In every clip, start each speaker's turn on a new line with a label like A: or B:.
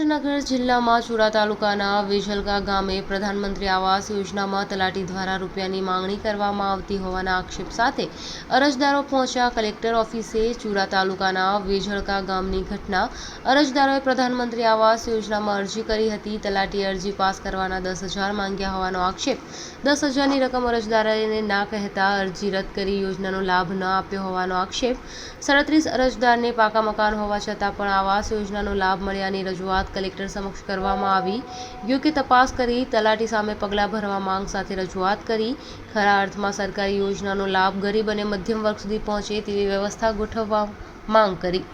A: જિલ્લામાં ચુડા તાલુકાના વેજલગા ગામે પ્રધાનમંત્રી આવાસ યોજનામાં તલાટી દ્વારા રૂપિયાની માંગણી કરવામાં આવતી હોવાના આક્ષેપ સાથે અરજદારો પહોંચ્યા. કલેક્ટર ઓફિસે ચુડા તાલુકાના વેજળકા ગામની ઘટના અરજદારોએ પ્રધાનમંત્રી આવાસ યોજનામાં અરજી કરી હતી. તલાટી અરજી પાસ કરવાના દસ હજાર માંગ્યા હોવાનો આક્ષેપ. દસ હજારની રકમ અરજદારોને ના કહેતા અરજી રદ કરી યોજનાનો લાભ ન આપ્યો હોવાનો આક્ષેપ. સાડત્રીસ અરજદારને પાકા મકાન હોવા છતાં પણ આવાસ યોજનાનો લાભ મળ્યાની રજૂઆત કલેક્ટર સમક્ષ કરવામાં આવી. યોગ્ય તપાસ કરી, તલાટી સામે પગલાં ભરવા માંગ સાથે રજૂઆત કરી. ખરા અર્થમાં સરકારી યોજનાનો લાભ ગરીબ અને મધ્યમ વર્ગ સુધી પહોંચે તેવી વ્યવસ્થા ગોઠવવા માંગ કરી.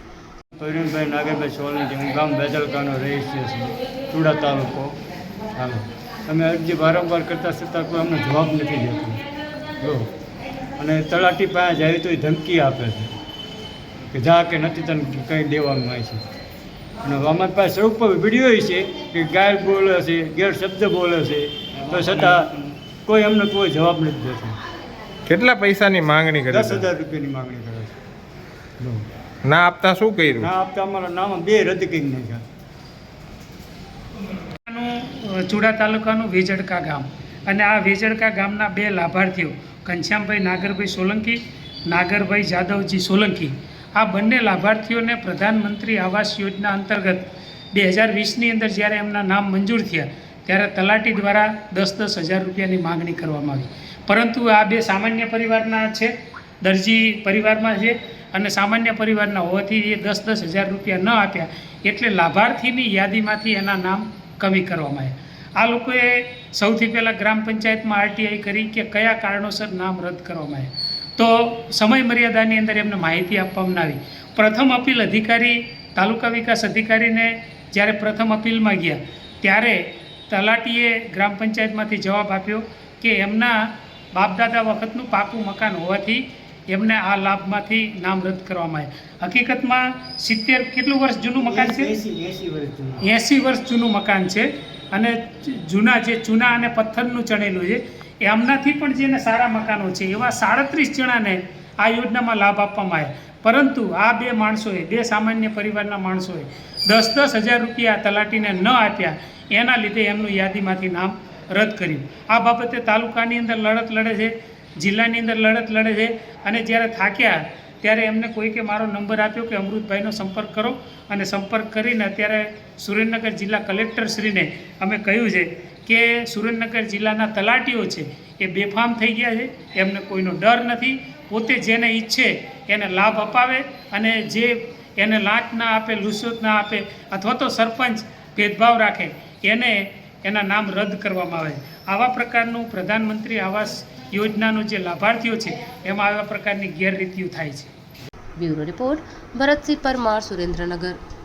B: ગામ બેજલકાનો રહીશ છું, ચુડા તાલુકો. અમે અરજી વારંવાર કરતા છતાં કોઈ અમને જવાબ નથી દેતો. જો. અને તલાટી પાસે જાય તો એ ધમકી આપે છે. કે જા કે નથી તને કંઈ દેવાનું હોય છે. અને પાસે સ્વરૂપ વીડિયો છે કે ગાય બોલે છે ગેરશબ્દ બોલે છે. તો છતાં કોઈ અમને કોઈ જવાબ નથી દેતો.
C: કેટલા પૈસાની માંગણી કરી
B: દસ હજાર રૂપિયાની માંગણી કરે છે.
C: ના આપતા શું કર્યું?
B: ના આપતા અમારા નામ બે રદ કરી નાખ્યા.
D: ચુડા તાલુકાનું વેજડકા ગામ. અને આ વેજડકા ગામના બે લાભાર્થીઓ ઘનશ્યામભાઈ નાગરભાઈ સોલંકી નાગરભાઈ જાદવજી સોલંકી આ બંને લાભાર્થીઓને પ્રધાનમંત્રી આવાસ યોજના અંતર્ગત બે હજાર વીસની અંદર જ્યારે એમના નામ મંજૂર થયા, ત્યારે તલાટી દ્વારા દસ દસ હજાર રૂપિયાની માંગણી કરવામાં આવી. પરંતુ આ બે સામાન્ય પરિવારના છે, દરજી પરિવારમાં છે અને સામાન્ય પરિવારના હોવાથી એ દસ દસ હજાર રૂપિયા ન આપ્યા એટલે લાભાર્થીની યાદીમાંથી એના નામ કમી કરવામાં આવ્યા. આ લોકોએ સૌથી પહેલાં ગ્રામ પંચાયતમાં આરટીઆઈ કરી કે કયા કારણોસર નામ રદ કરવામાં આવ્યા. તો સમય મર્યાદાની અંદર એમને માહિતી આપવામાં આવી. પ્રથમ અપીલ અધિકારી તાલુકા વિકાસ અધિકારીને જ્યારે પ્રથમ અપીલમાં ગયા ત્યારે તલાટીએ ગ્રામ પંચાયતમાંથી જવાબ આપ્યો કે એમના બાપદાદા વખતનું પાકું મકાન હોવાથી એમને આ લાભમાંથી નામ રદ કરવામાં આવ્યા. હકીકતમાં સિત્તેર કેટલું વર્ષ જૂનું મકાન છે?
B: એસી એસી વર્ષ
D: એંસી વર્ષ જૂનું મકાન છે અને જૂના જે ચૂના અને પથ્થરનું ચણેલું છે એમનાથી પણ જેને સારા મકાનો છે, એવા સાડત્રીસ જણાને આ યોજનામાં લાભ આપવામાં આવ્યા. પરંતુ આ બે માણસોએ, બે સામાન્ય પરિવારના માણસોએ દસ દસ હજાર રૂપિયા તલાટીને ન આપ્યા, એના લીધે એમનું યાદીમાંથી નામ રદ કર્યું. આ બાબતે તાલુકાની અંદર લડત લડે છે, જિલ્લાની અંદર લડત લડે છે અને જ્યારે થાક્યા ત્યારે એમને કોઈકે મારો નંબર આપ્યો કે અમૃતભાઈનો સંપર્ક કરો અને સંપર્ક કરીને અત્યારે સુરેન્દ્રનગર જિલ્લા કલેક્ટરશ્રીને અમે કહ્યું છે કે સુરેન્દ્રનગર જિલ્લાના તલાટીઓ છે, એ બેફામ થઈ ગયા છે. એમને કોઈનો ડર નથી. પોતે જેને ઈચ્છે એને લાભ અપાવે અને જે એને લાંચ ના આપે, લુસુત ના આપે અથવા તો સરપંચ ભેદભાવ રાખે, એને એના નામ રદ કરવામાં આવે. આવા પ્રકારનું પ્રધાનમંત્રી આવાસ યોજનાનું જે લાભાર્થીઓ છે, એમાં આવા પ્રકારની ગેરરીતિઓ થાય છે.
A: Bureau report, Bharatsinh Parmar, Surendranagar.